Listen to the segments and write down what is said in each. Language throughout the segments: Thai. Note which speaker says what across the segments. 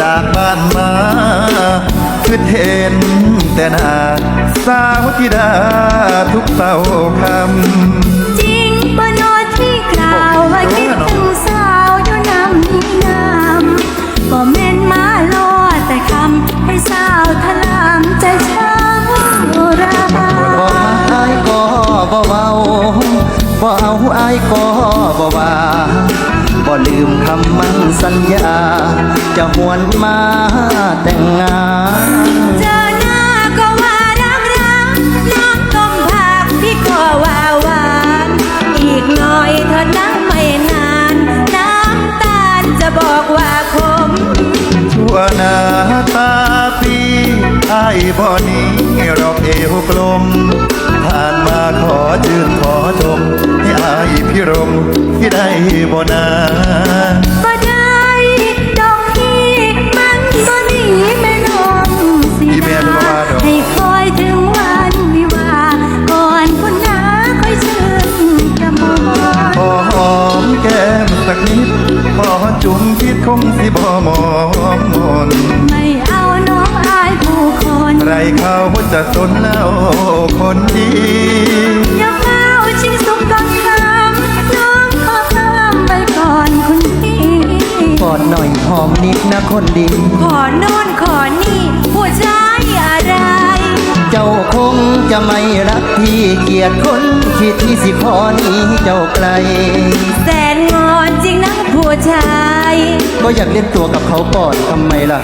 Speaker 1: จากบ้านมาคิอเห็นแต่หน้าสาวธิดาทุกเสาคำ
Speaker 2: จริงปนอที่กล่าวว่าคิดถึงสาวเท่นำมีน้ำก็เม่นมาลอดแต่คำให้สาวทลามใจช้ำรา
Speaker 3: บาบอกมาไอ้ก็บ่เบาบ่เอาไอ้ก็บ่ว่า บ่ลืมคำมั่นสัญญา จะหวนมาแต่งงาน
Speaker 2: เจอหน้าก็ว่ารักรักน้ำต้มผักพี่ก็ว่าหวานอีกหน่อยเธอนั่งไม่นาน น้ำตาลจะบอกว่าคม
Speaker 1: ชั่วหน้าตาพี่ไอ้ายบ่หนี้รอกเอวกลมผ่านมา นา
Speaker 2: ก็ได้ดอกที่มันก็หนีแม่นมสิ
Speaker 1: อีแม่เป็นบ้าดอก
Speaker 2: ให้คอยถึงวันวิวาห์ก่อนคุณน้าค่อยชื่นกระหมอ
Speaker 1: ขอหอมแก้มสักนิดขอจุ่มพิษคงสิบ่มองมน
Speaker 2: ไม่เอาน้องอายผู้คน
Speaker 1: ใครเขาจะสนแล้วคนดี
Speaker 2: อ
Speaker 3: ดหน่อยหอมนิดนะคนดี
Speaker 2: ขอโน่นขอนี่ผู้ชายอะไร
Speaker 3: เจ้าคงจะไม่รักที่เกียดคนคิดที่สิขอหนี้เจ้าไกล
Speaker 2: แสนงอนจริงนะผู้ชาย
Speaker 3: ก็อยากเล่นตัวกับเขาก่อนทำไมล่ะ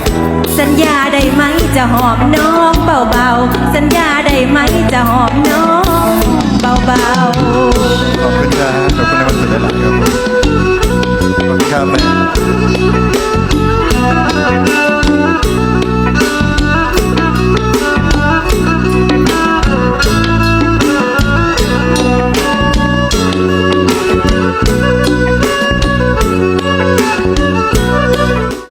Speaker 2: สัญญาได้ไหมจะหอมน้องเบาๆ สัญญาได้ไหมจะหอมน้องเบา
Speaker 1: ขอบคุณครับขอบคุณในวันสุดท้ายครับ Música